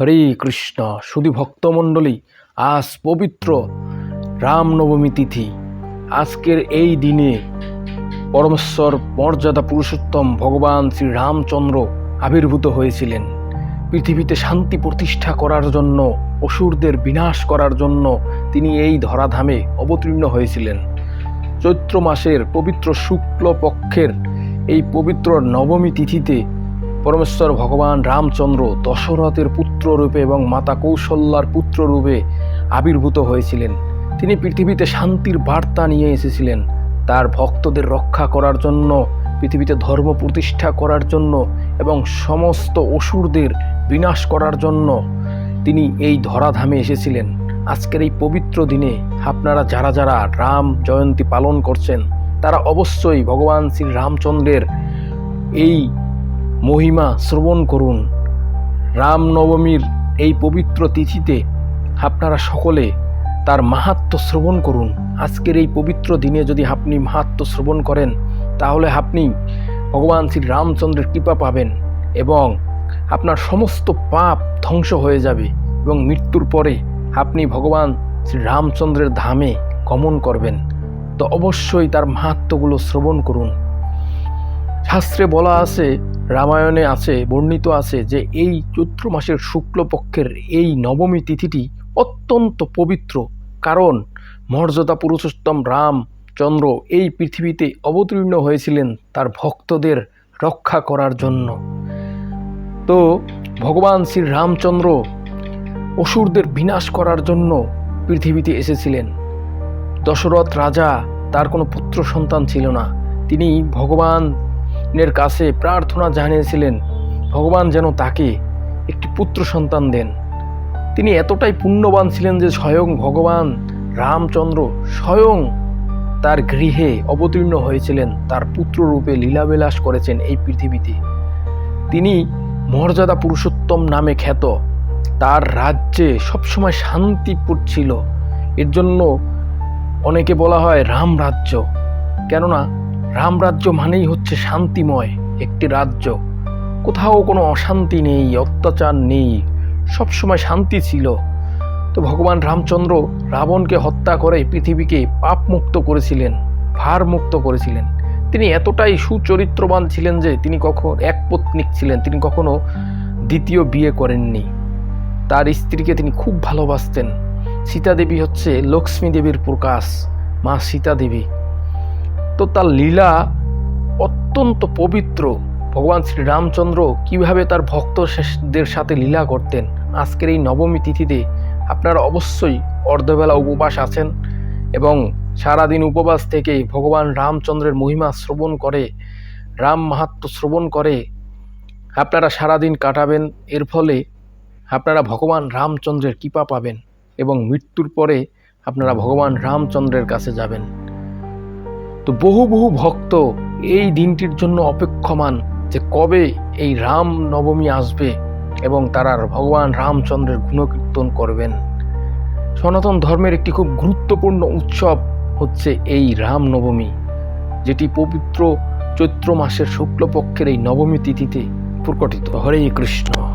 হরে কৃষ্ণ শুধু ভক্তমণ্ডলী, আজ পবিত্র রামনবমী তিথি। আজকের এই দিনে পরমেশ্বর মর্যাদা পুরুষোত্তম ভগবান শ্রী রামচন্দ্র আবির্ভূত হয়েছিলেন। পৃথিবীতে শান্তি প্রতিষ্ঠা করার জন্য, অসুরদের বিনাশ করার জন্য তিনি এই ধরাধামে অবতীর্ণ হয়েছিলেন। চৈত্র মাসের পবিত্র শুক্ল পক্ষের এই পবিত্র নবমী তিথিতে পরমেশ্বর ভগবান রামচন্দ্র দশরথের পুত্ররূপে এবং মাতা কৌশল্যার পুত্ররূপে আবির্ভূত হয়েছিলেন। তিনি পৃথিবীতে শান্তির বার্তা নিয়ে এসেছিলেন। তার ভক্তদের রক্ষা করার জন্য, পৃথিবীতে ধর্ম প্রতিষ্ঠা করার জন্য এবং সমস্ত অসুরদের বিনাশ করার জন্য তিনি এই ধরাধামে এসেছিলেন। আজকের এই পবিত্র দিনে আপনারা যারা যারা রাম জয়ন্তী পালন করছেন, তারা অবশ্যই ভগবান শ্রী রামচন্দ্রের এই মহিমা শ্রবণ করুন। রামনবমীর এই পবিত্র তিথিতে আপনারা সকলে তার মাহাত্ম শ্রবণ করুন। আজকের এই পবিত্র দিনে যদি আপনি মাহাত্ম শ্রবণ করেন, তাহলে আপনি ভগবান শ্রী রামচন্দ্রের কৃপা পাবেন এবং আপনার সমস্ত পাপ ধ্বংস হয়ে যাবে এবং মৃত্যুর পরে আপনি ভগবান শ্রী রামচন্দ্রের ধামে গমন করবেন। তো অবশ্যই তার মাহাত্মগুলো শ্রবণ করুন। শাস্ত্রে বলা আছে, রামায়ণে আছে, বর্ণিত আছে যে এই চৈত্র মাসের শুক্লপক্ষের এই নবমী তিথিটি অত্যন্ত পবিত্র। কারণ মর্যাদা পুরুষোত্তম রামচন্দ্র এই পৃথিবীতে অবতীর্ণ হয়েছিলেন তার ভক্তদের রক্ষা করার জন্য। তো ভগবান শ্রী রামচন্দ্র অসুরদের বিনাশ করার জন্য পৃথিবীতে এসেছিলেন। দশরথ রাজা তার কোনো পুত্র সন্তান ছিল না। তিনি ভগবানের কাছে প্রার্থনা জানিয়েছিলেন, ভগবান যেন তাকে একটি পুত্র সন্তান দেন। তিনি এতটাই পুণ্যবান ছিলেন যে স্বয়ং ভগবান রামচন্দ্র স্বয়ং তার গৃহে অবতীর্ণ হয়েছিলেন, তার পুত্ররূপে লীলাবিলাস করেছেন এই পৃথিবীতে। তিনি মর্যাদা পুরুষোত্তম নামে খ্যাত। তার রাজ্যে সবসময় শান্তিপুর ছিল। এর জন্য অনেকে বলা হয় রাম রাজ্য। কেননা রাম রাজ্য মানেই হচ্ছে শান্তিময় একটি রাজ্য। কোথাও কোনো অশান্তি নেই, অত্যাচার নেই, সবসময় শান্তি ছিল। তো ভগবান রামচন্দ্র রাবণকে হত্যা করে পৃথিবীকে পাপমুক্ত করেছিলেন, ভারমুক্ত করেছিলেন। তিনি এতটাই সুচরিত্রবান ছিলেন যে তিনি কখন একপত্নিক ছিলেন, তিনি কখনো দ্বিতীয় বিয়ে করেননি। তার স্ত্রীকে তিনি খুব ভালোবাসতেন। সীতা দেবী হচ্ছে লক্ষ্মী দেবীর প্রকাশ, মা সীতা দেবী তো তার লীলা অত্যন্ত পবিত্র। ভগবান শ্রী রামচন্দ্র কীভাবে তার ভক্তদের সাথে লীলা করতেন? আজকের এই নবমী তিথিতে আপনারা অবশ্যই অর্ধবেলা উপবাস আছেন এবং সারাদিন উপবাস থেকে ভগবান রামচন্দ্রের মহিমা শ্রবণ করে, রাম মাহাত্ম শ্রবণ করে আপনারা সারাদিন কাটাবেন। এর ফলে আপনারা ভগবান রামচন্দ্রের কৃপা পাবেন এবং মৃত্যুর পরে আপনারা ভগবান রামচন্দ্রের কাছে যাবেন। তো বহু বহু ভক্ত এই দিনটির জন্য অপেক্ষমান যে কবে এই রাম নবমী আসবে এবং তারা ভগবান রামচন্দ্রের গুণকীর্তন করবেন। সনাতন ধর্মের একটি খুব গুরুত্বপূর্ণ উৎসব হচ্ছে এই রাম নবমী, যেটি পবিত্র চৈত্র মাসের শুক্লপক্ষের এই নবমী তিথিতে প্রকটিত। হরে কৃষ্ণ।